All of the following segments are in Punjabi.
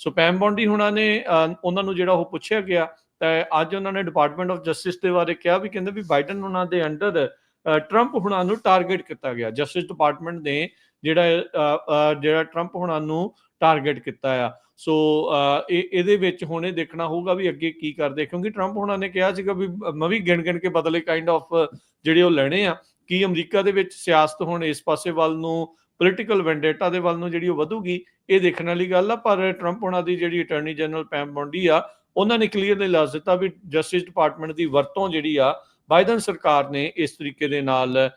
ਸੋ ਪੈਮ ਬੌਂਡੀ ਹੁਣਾਂ ਨੇ ਉਹਨਾਂ ਨੂੰ ਜਿਹੜਾ ਉਹ ਪੁੱਛਿਆ ਗਿਆ, ਤਾਂ ਅੱਜ ਉਹਨਾਂ ਨੇ ਡਿਪਾਰਟਮੈਂਟ ਆਫ ਜਸਟਿਸ ਦੇ ਬਾਰੇ ਕਿਹਾ ਵੀ ਕਹਿੰਦੇ ਵੀ ਬਾਈਡਨ ਉਹਨਾਂ ਦੇ ਅੰਡਰ ਟਰੰਪ ਹੁਣਾਂ ਨੂੰ ਟਾਰਗੇਟ ਕੀਤਾ ਗਿਆ। ਜਸਟਿਸ ਡਿਪਾਰਟਮੈਂਟ ਨੇ ਜਿਹੜਾ ਜਿਹੜਾ ਟਰੰਪ ਹੁਣਾਂ ਨੂੰ ਟਾਰਗੇਟ ਕੀਤਾ ਆ। ਸੋ ਇਹ, ਇਹਦੇ ਵਿੱਚ ਹੁਣ ਇਹ ਦੇਖਣਾ ਹੋਊਗਾ ਵੀ ਅੱਗੇ ਕੀ ਕਰਦੇ, ਕਿਉਂਕਿ ਟਰੰਪ ਹੁਣਾਂ ਨੇ ਕਿਹਾ ਸੀਗਾ ਵੀ ਮੈਂ ਵੀ ਗਿਣ ਗਿਣ ਕੇ ਬਦਲੇ ਕਾਈਂਡ ਆਫ ਜਿਹੜੇ ਉਹ ਲੈਣੇ ਆ, ਕੀ ਅਮਰੀਕਾ ਦੇ ਵਿੱਚ ਸਿਆਸਤ ਹੁਣ ਇਸ ਪਾਸੇ ਵੱਲ ਨੂੰ ਪੋਲੀਟੀਕਲ ਵੈਂਡੇਟਾ ਦੇ ਵੱਲ ਨੂੰ ਜਿਹੜੀ ਉਹ ਵਧੂਗੀ ਇਹ ਦੇਖਣ ਵਾਲੀ ਗੱਲ ਆ, ਪਰ ਟਰੰਪ ਉਹਨਾਂ ਦੀ ਜਿਹੜੀ ਅਟਾਰਨੀ ਜਨਰਲ ਪੈਮ ਬੌਂਡੀ ਆ, ਉਹਨਾਂ ਨੇ ਕਲੀਅਰਲੀ ਲਾਜ਼ ਦਿੱਤਾ ਵੀ ਜਸਟਿਸ ਡਿਪਾਰਟਮੈਂਟ ਦੀ ਵਰਤੋਂ ਜਿਹੜੀ ਆ ਬਾਈਡਨ ਸਰਕਾਰ ਨੇ ਇਸ ਤਰੀਕੇ ਦੇ ਨਾਲ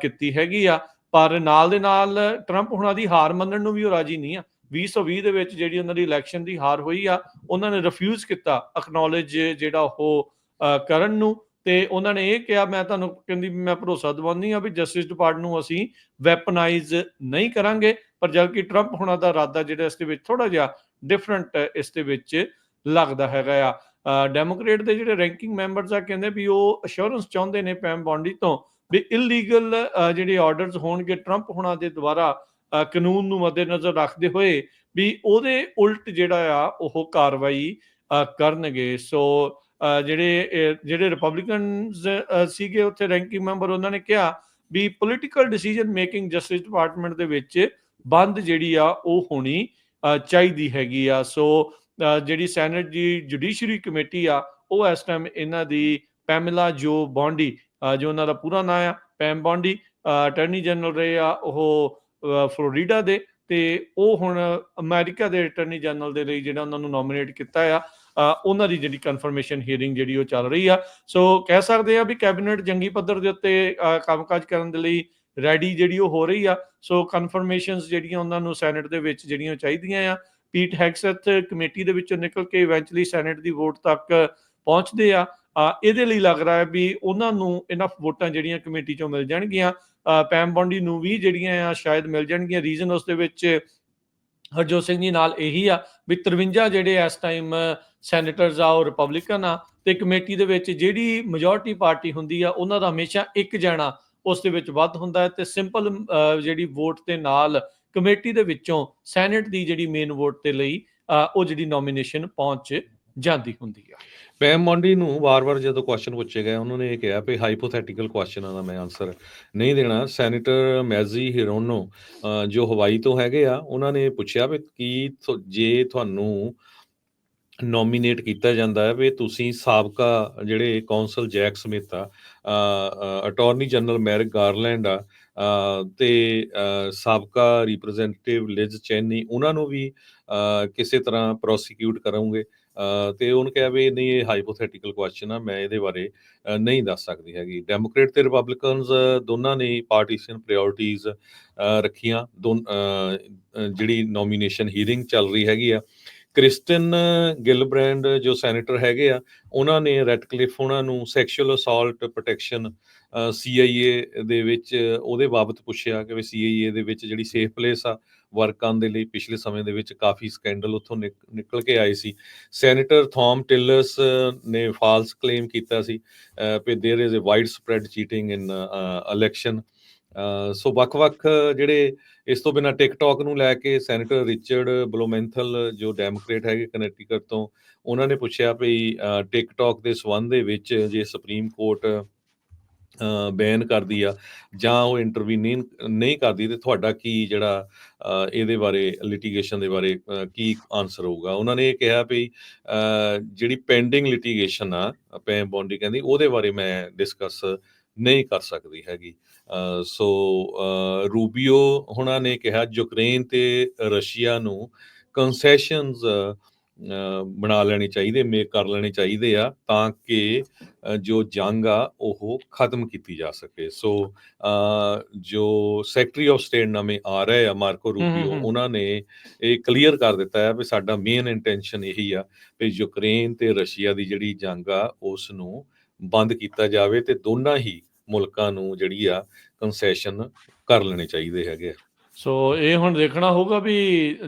ਕੀਤੀ ਹੈਗੀ ਆ। ਪਰ ਨਾਲ ਦੇ ਨਾਲ ਟਰੰਪ ਹੁਣਾਂ ਦੀ ਹਾਰ ਮੰਨਣ ਨੂੰ ਵੀ ਉਹ ਰਾਜੀ ਨਹੀਂ ਆ। 2020 ਦੇ ਵਿੱਚ ਜਿਹੜੀ ਉਹਨਾਂ ਦੀ ਇਲੈਕਸ਼ਨ ਦੀ ਹਾਰ ਹੋਈ ਆ, ਉਹਨਾਂ ਨੇ ਰਿਫਿਊਜ਼ ਕੀਤਾ ਅਕਨੋਲਜ ਜਿਹੜਾ ਉਹ ਕਰਨ ਨੂੰ। ਤੇ ਉਹਨਾਂ ਨੇ ਇਹ ਕਿਹਾ, ਮੈਂ ਤੁਹਾਨੂੰ ਕਹਿੰਦੀ ਮੈਂ ਭਰੋਸਾ ਦਿਵਾਉਂਦੀ ਆ ਵੀ ਜਸਟਿਸ ਡਿਪਾਰਟਮੈਂਟ ਨੂੰ ਅਸੀਂ ਵੈਪਨਾਈਜ਼ ਨਹੀਂ ਕਰਾਂਗੇ। ਪਰ ਜਦਕਿ ਟਰੰਪ ਹੁਣਾਂ ਦਾ ਇਰਾਦਾ ਜਿਹੜਾ ਇਸ ਦੇ ਵਿੱਚ ਥੋੜਾ ਜਿਹਾ ਡਿਫਰੈਂਟ ਇਸ ਦੇ ਵਿੱਚ ਲੱਗਦਾ ਹੈਗਾ ਆ ਡੈਮੋਕ੍ਰੇਟ ਦੇ ਜਿਹੜੇ ਰੈਂਕਿੰਗ ਮੈਂਬਰਸ ਆ ਕਹਿੰਦੇ ਵੀ ਉਹ ਅਸ਼ੋਰੈਂਸ ਚਾਹੁੰਦੇ ਨੇ ਪੈਮ ਬੌਂਡੀ ਤੋਂ ਵੀ ਇਲੀਗਲ ਜਿਹੜੇ ਆਰਡਰਸ ਹੋਣਗੇ ਟਰੰਪ ਹੁਣਾਂ ਦੇ ਦੁਆਰਾ ਕਾਨੂੰਨ ਨੂੰ ਮੱਦੇਨਜ਼ਰ ਰੱਖਦੇ ਹੋਏ ਵੀ ਉਹਦੇ ਉਲਟ ਜਿਹੜਾ ਆ ਉਹ ਕਾਰਵਾਈ ਕਰਨਗੇ। ਸੋ ਜਿਹੜੇ ਜਿਹੜੇ ਰਿਪਬਲਿਕਨਸ ਸੀਗੇ ਉੱਥੇ ਰੈਂਕਿੰਗ ਮੈਂਬਰ ਉਹਨਾਂ ਨੇ ਕਿਹਾ ਵੀ political decision making justice department ਦੇ ਵਿੱਚ ਬੰਦ ਜਿਹੜੀ ਆ ਉਹ ਹੋਣੀ ਚਾਹੀਦੀ ਹੈਗੀ ਆ। ਸੋ ਜਿਹੜੀ ਸੈਨੇਟ ਦੀ ਜੁਡੀਸ਼ਰੀ ਕਮੇਟੀ ਆ ਉਹ ਇਸ ਟਾਈਮ ਇਹਨਾਂ ਦੀ ਪੈਮਲਾ ਜੋ ਬੌਂਡੀ ਜੋ ਉਹਨਾਂ ਦਾ ਪੂਰਾ ਨਾਮ ਆ ਪੈਮ ਬੌਂਡੀ ਅਟਾਰਨੀ ਜਨਰਲ ਰਹੇ ਆ ਉਹ ਫਲੋਰੀਡਾ ਦੇ। ਤੇ ਉਹ ਹੁਣ ਅਮਰੀਕਾ ਦੇ ਅਟਾਰਨੀ ਜਨਰਲ ਦੇ ਲਈ ਜਿਹੜਾ ਉਹਨਾਂ ਨੂੰ ਨੋਮੀਨੇਟ ਕੀਤਾ ਆ ਉਹਨਾਂ ਦੀ ਜਿਹੜੀ ਕਨਫਰਮੇਸ਼ਨ ਹੀਅਰਿੰਗ ਜਿਹੜੀ ਉਹ ਚੱਲ ਰਹੀ ਆ। ਸੋ ਕਹਿ ਸਕਦੇ ਆ ਵੀ ਕੈਬਨਿਟ ਜੰਗੀ ਪੱਧਰ ਦੇ ਉੱਤੇ ਅ, ਕੰਮਕਾਜ ਕਰਨ ਦੇ ਲਈ ਰੈਡੀ ਜਿਹੜੀ ਉਹ ਹੋ ਰਹੀ ਆ ਸੋ ਕਨਫਰਮੇਸ਼ਨਸ ਜਿਹੜੀਆਂ ਉਹਨਾਂ ਨੂੰ ਸੈਨੇਟ ਦੇ ਵਿੱਚ ਜਿਹੜੀਆਂ ਚਾਹੀਦੀਆਂ ਆ ਪੀਟ ਹੈਕਸਥ ਕਮੇਟੀ ਦੇ ਵਿੱਚੋਂ ਨਿਕਲ ਕੇ ਇਵੈਂਚੁਅਲੀ ਸੈਨੇਟ ਦੀ ਵੋਟ ਤੱਕ ਪਹੁੰਚਦੇ ਆ ਇਹਦੇ ਲਈ ਲੱਗ ਰਿਹਾ ਹੈ ਵੀ ਉਹਨਾਂ ਨੂੰ ਇਨਫ ਵੋਟਾਂ ਜਿਹੜੀਆਂ ਕਮੇਟੀ ਚੋਂ ਮਿਲ ਜਾਣਗੀਆਂ ਅ, ਪੈਮ ਬੌਂਡੀ ਨੂੰ ਵੀ ਜਿਹੜੀਆਂ ਆ ਸ਼ਾਇਦ ਮਿਲ ਜਾਣਗੀਆਂ ਰੀਜ਼ਨ ਉਸ ਦੇ ਵਿੱਚ ਹਰਜੋਤ ਸਿੰਘ ਜੀ ਨਾਲ ਇਹੀ ਆ ਵੀ 53 ਜਿਹੜੇ ਇਸ ਟਾਈਮ ਸੈਨੇਟਰਸ ਆ ਉਹ ਰਿਪਬਲਿਕਨ ਆ ਤੇ ਕਮੇਟੀ ਦੇ ਵਿੱਚ ਜਿਹੜੀ ਮੈਜੋਰਟੀ ਪਾਰਟੀ ਹੁੰਦੀ ਆ ਉਹਨਾਂ ਦਾ ਹਮੇਸ਼ਾ ਇੱਕ ਜਾਣਾ ਉਸ ਦੇ ਵਿੱਚ ਵੱਧ ਹੁੰਦਾ ਹੈ ਤੇ ਸਿੰਪਲ ਜਿਹੜੀ ਵੋਟ ਦੇ ਨਾਲ ਕਮੇਟੀ ਦੇ ਵਿੱਚੋਂ ਸੈਨੇਟ ਦੀ ਜਿਹੜੀ ਮੇਨ ਵੋਟ ਦੇ ਲਈ ਉਹ ਜਿਹੜੀ ਨੋਮੀਨੇਸ਼ਨ ਪਹੁੰਚ ਜਾਂਦੀ ਹੁੰਦੀ ਆ। ਪੈਮ ਮੌਂਡੀ ਨੂੰ ਵਾਰ-ਵਾਰ ਜਦੋਂ ਕੁਐਸਚਨ ਪੁੱਛੇ ਗਏ ਉਹਨਾਂ ਨੇ ਇਹ ਕਿਹਾ ਵੀ ਹਾਈਪੋਥੈਟੀਕਲ ਕੁਐਸਚਨਾਂ ਦਾ ਮੈਂ ਆਨਸਰ ਨਹੀਂ ਦੇਣਾ। ਸੈਨੇਟਰ ਮੈਜ਼ੀ ਹਿਰੋਨੋ ਅ, ਜੋ ਹਵਾਈ ਤੋਂ ਹੈਗੇ ਆ ਉਹਨਾਂ ਨੇ ਪੁੱਛਿਆ ਵੀ ਕੀ ਜੇ ਤੁਹਾਨੂੰ ਨੋਮੀਨੇਟ ਕੀਤਾ ਜਾਂਦਾ ਹੈ ਵੀ ਤੁਸੀਂ ਸਾਬਕਾ ਜਿਹੜੇ ਕੌਂਸਲ ਜੈਕ ਸਮਿਥ ਆ ਅਟਾਰਨੀ ਜਨਰਲ ਮੈਰਿਕ ਗਾਰਲੈਂਡ ਆ ਅ, ਤੇ ਸਾਬਕਾ ਰਿਪਰੈਜ਼ੈਂਟੇਟਿਵ ਲਿਜ਼ ਚੈਨੀ ਉਹਨਾਂ ਨੂੰ ਵੀ ਕਿਸੇ ਤਰ੍ਹਾਂ ਪ੍ਰੋਸੀਕਿਊਟ ਕਰੋਗੇ। ਅ, ਤੇ ਉਹਨੇ ਕਿਹਾ ਵੀ ਨਹੀਂ ਇਹ ਹਾਈਪੋਥੈਟੀਕਲ ਕੁਐਸਚਨ ਆ ਮੈਂ ਇਹਦੇ ਬਾਰੇ ਨਹੀਂ ਦੱਸ ਸਕਦੀ ਹੈਗੀ। ਡੈਮੋਕ੍ਰੇਟ ਤੇ ਰਿਪਬਲਿਕਨਸ ਦੋਨਾਂ ਨੇ ਪਾਰਟੀਸ਼ਨ ਪ੍ਰਾਇੋਰਟੀਜ਼ ਰੱਖੀਆਂ। ਦੋਨ ਜਿਹੜੀ ਨੋਮੀਨੇਸ਼ਨ ਹੀਅਰਿੰਗ ਚੱਲ ਰਹੀ ਹੈਗੀ ਆ ਕ੍ਰਿਸਟਨ ਗਿਲਬ੍ਰੈਂਡ ਜੋ ਸੈਨੇਟਰ ਹੈਗੇ ਆ ਉਹਨਾਂ ਨੇ ਰੈਟਕਲਿਫ ਉਹਨਾਂ ਨੂੰ ਸੈਕਸ਼ੂਅਲ ਅਸਾਲਟ ਪ੍ਰੋਟੈਕਸ਼ਨ ਸੀਆਈਏ ਦੇ ਵਿੱਚ ਉਹਦੇ ਬਾਬਤ ਪੁੱਛਿਆ ਕਿ ਵੀ ਸੀਆਈਏ ਦੇ ਵਿੱਚ ਜਿਹੜੀ ਸੇਫ ਪਲੇਸ ਆ ਵਰਕਾਂ ਦੇ ਲਈ ਪਿਛਲੇ ਸਮੇਂ ਦੇ ਵਿੱਚ ਕਾਫੀ ਸਕੈਂਡਲ ਉੱਥੋਂ ਨਿਕ- ਨਿਕਲ ਕੇ ਆਏ ਸੀ ਸੈਨੇਟਰ ਥੌਮ ਟਿਲਰਸ ਨੇ ਫਾਲਸ ਕਲੇਮ ਕੀਤਾ ਸੀ ਅਹ, ਕਿ there is a widespread cheating in election so ਵੱਖ-ਵੱਖ ਜਿਹੜੇ ਇਸ ਤੋਂ ਬਿਨਾ ਟਿਕਟੌਕ ਨੂੰ ਲੈ ਕੇ ਸੈਨੇਟਰ ਰਿਚਰਡ ਬਲੋਮੈਂਥਲ, ਜੋ ਡੈਮੋਕ੍ਰੇਟ ਹੈਗੇ ਕਨੈਕਟੀਕਟ ਤੋਂ, ਉਹਨਾਂ ਨੇ ਪੁੱਛਿਆ ਵੀ ਟਿਕਟੌਕ ਦੇ ਸਬੰਧ ਦੇ ਵਿੱਚ ਜੇ ਸੁਪਰੀਮ ਕੋਰਟ ਬੈਨ ਕਰਦੀ ਆ, ਜਾਂ ਉਹ ਇੰਟਰਵੀਨ ਨਹੀਂ ਕਰਦੀ, ਤੇ ਤੁਹਾਡਾ ਕੀ ਜਿਹੜਾ ਇਹਦੇ ਬਾਰੇ, ਲਿਟੀਗੇਸ਼ਨ ਦੇ ਬਾਰੇ ਕੀ ਆਨਸਰ ਹੋਊਗਾ? ਉਹਨਾਂ ਨੇ ਇਹ ਕਿਹਾ ਵੀ ਜਿਹੜੀ ਪੈਂਡਿੰਗ ਲਿਟੀਗੇਸ਼ਨ ਆ ਪੈਮ ਬੌਂਡੀ ਕਹਿੰਦੀ, ਉਹਦੇ ਬਾਰੇ ਮੈਂ ਡਿਸਕਸ ਨਹੀਂ ਕਰ ਸਕਦੀ ਹੈਗੀ ਸੋ ਰੂਬੀਓ ਹੁਣਾਂ ਨੇ ਕਿਹਾ ਯੂਕਰੇਨ ਤੇ ਰਸ਼ੀਆ ਨੂੰ ਕੰਸੈਸ਼ਨਸ ਬਣਾ ਲੈਣੇ ਚਾਹੀਦੇ ਮੇਕ ਕਰ ਲੈਣੇ ਚਾਹੀਦੇ ਆ ਤਾਂ ਕਿ ਜੋ ਜੰਗ ਆ ਉਹ ਖਤਮ ਕੀਤੀ ਜਾ ਸਕੇ ਸੋ ਜੋ ਸੈਕਟਰੀ ਆਫ ਸਟੇਟ ਨਵੇਂ ਆ ਰਹੇ ਆ ਮਾਰਕੋ ਰੂਬੀਓ। ਉਹਨਾਂ ਨੇ ਇਹ ਕਲੀਅਰ ਕਰ ਦਿੱਤਾ ਹੈ ਵੀ ਸਾਡਾ ਮੇਨ ਇੰਟੈਂਸ਼ਨ ਇਹੀ ਆ ਵੀ ਯੂਕਰੇਨ ਤੇ ਰਸ਼ੀਆ ਦੀ ਜਿਹੜੀ ਜੰਗ ਆ ਉਸ ਨੂੰ ਬੰਦ ਕੀਤਾ ਜਾਵੇ ਤੇ ਦੋਨਾਂ ਹੀ ਮੁਲਕਾਂ ਨੂੰ ਜਿਹੜੀ ਆ ਕੰਸੈਸ਼ਨ ਕਰ ਲੈਣੇ ਚਾਹੀਦੇ ਹੈਗੇ ਸੋ ਇਹ ਹੁਣ ਦੇਖਣਾ ਹੋਊਗਾ ਵੀ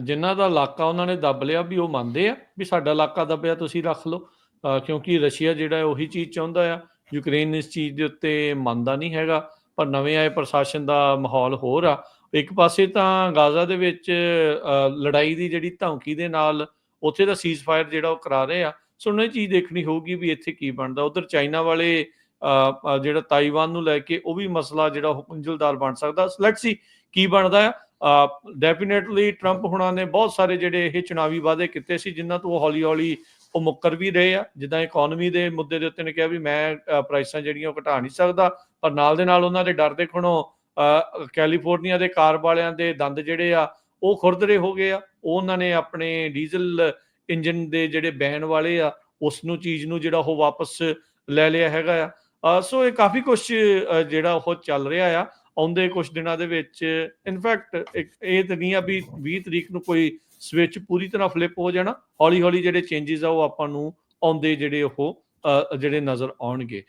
ਜਿਨ੍ਹਾਂ ਦਾ ਇਲਾਕਾ ਉਹਨਾਂ ਨੇ ਦੱਬ ਲਿਆ ਵੀ ਉਹ ਮੰਨਦੇ ਆ ਵੀ ਸਾਡਾ ਇਲਾਕਾ ਦੱਬਿਆ ਤੁਸੀਂ ਰੱਖ ਲਓ। ਕਿਉਂਕਿ ਰਸ਼ੀਆ ਜਿਹੜਾ ਉਹੀ ਚੀਜ਼ ਚਾਹੁੰਦਾ ਆ। ਯੂਕਰੇਨ ਇਸ ਚੀਜ਼ ਦੇ ਉੱਤੇ ਮੰਨਦਾ ਨਹੀਂ ਹੈਗਾ, ਪਰ ਨਵੇਂ ਆਏ ਪ੍ਰਸ਼ਾਸਨ ਦਾ ਮਾਹੌਲ ਹੋਰ ਆ। ਇੱਕ ਪਾਸੇ ਤਾਂ ਗਾਜ਼ਾ ਦੇ ਵਿੱਚ ਲੜਾਈ ਦੀ ਜਿਹੜੀ ਧਮਕੀ ਦੇ ਨਾਲ ਉੱਥੇ ਦਾ ਸੀਜ਼ਫਾਇਰ ਜਿਹੜਾ ਉਹ ਕਰਾ ਰਹੇ ਆ। ਸੋ ਉਹਨਾਂ ਇਹ ਚੀਜ਼ ਦੇਖਣੀ ਹੋਊਗੀ ਵੀ ਇੱਥੇ ਕੀ ਬਣਦਾ। ਉਧਰ ਚਾਈਨਾ ਵਾਲੇ ਜਿਹੜਾ ਤਾਈਵਾਨ ਨੂੰ ਲੈ ਕੇ ਉਹ ਵੀ ਮਸਲਾ ਜਿਹੜਾ ਉਹ ਗੁੰਝਲਦਾਰ ਬਣ ਸਕਦਾ। ਲੈਟਸ ਸੀ ਕੀ ਬਣਦਾ ਆ ਡੈਫੀਨੇਟਲੀ ਟਰੰਪ ਹੁਣਾਂ ਨੇ ਬਹੁਤ ਸਾਰੇ ਜਿਹੜੇ ਇਹ ਚੁਣਾਵੀ ਵਾਅਦੇ ਕੀਤੇ ਸੀ, ਜਿਨ੍ਹਾਂ ਤੋਂ ਉਹ ਹੌਲੀ ਹੌਲੀ ਉਹ ਮੁੱਕਰ ਵੀ ਰਹੇ ਆ। ਜਿੱਦਾਂ ਇਕਨੋਮੀ ਦੇ ਮੁੱਦੇ ਦੇ ਉੱਤੇ ਨੇ ਕਿਹਾ ਵੀ ਮੈਂ ਪ੍ਰਾਈਸਾਂ ਜਿਹੜੀਆਂ ਉਹ ਘਟਾ ਨਹੀਂ ਸਕਦਾ, ਪਰ ਨਾਲ ਦੇ ਨਾਲ ਉਹਨਾਂ ਦੇ ਡਰ ਦੇ ਖਣੋ ਕੈਲੀਫੋਰਨੀਆ ਦੇ ਕਾਰ ਵਾਲਿਆਂ ਦੇ ਦੰਦ ਜਿਹੜੇ ਆ, ਉਹ ਖੁਰਦਰੇ ਹੋ ਗਏ ਆ। ਉਹ ਉਹਨਾਂ ਨੇ ਆਪਣੇ ਡੀਜ਼ਲ ਇੰਜਨ ਦੇ ਜਿਹੜੇ ਬੈਨ ਵਾਲੇ ਆ, ਉਸ ਨੂੰ, ਚੀਜ਼ ਨੂੰ ਜਿਹੜਾ ਉਹ ਵਾਪਸ ਲੈ ਲਿਆ ਹੈਗਾ ਆ। ਸੋ ਇਹ ਕਾਫੀ ਕੁਝ ਜਿਹੜਾ ਉਹ ਚੱਲ ਰਿਹਾ ਆ। ਆਉਂਦੇ ਕੁਝ ਦਿਨਾਂ ਦੇ ਵਿੱਚ ਇਨਫੈਕਟ ਇਹ ਤਾਂ ਨਹੀਂ ਆ ਵੀ 20 ਤਰੀਕ ਨੂੰ ਕੋਈ ਸਵਿਚ ਪੂਰੀ ਤਰ੍ਹਾਂ ਫਲਿੱਪ ਹੋ ਜਾਣਾ। ਹੌਲੀ ਹੌਲੀ ਜਿਹੜੇ ਚੇਂਜਸ ਆ ਉਹ ਆਪਾਂ ਨੂੰ ਆਉਂਦੇ ਜਿਹੜੇ ਉਹ ਜਿਹੜੇ ਨਜ਼ਰ ਆਉਣਗੇ।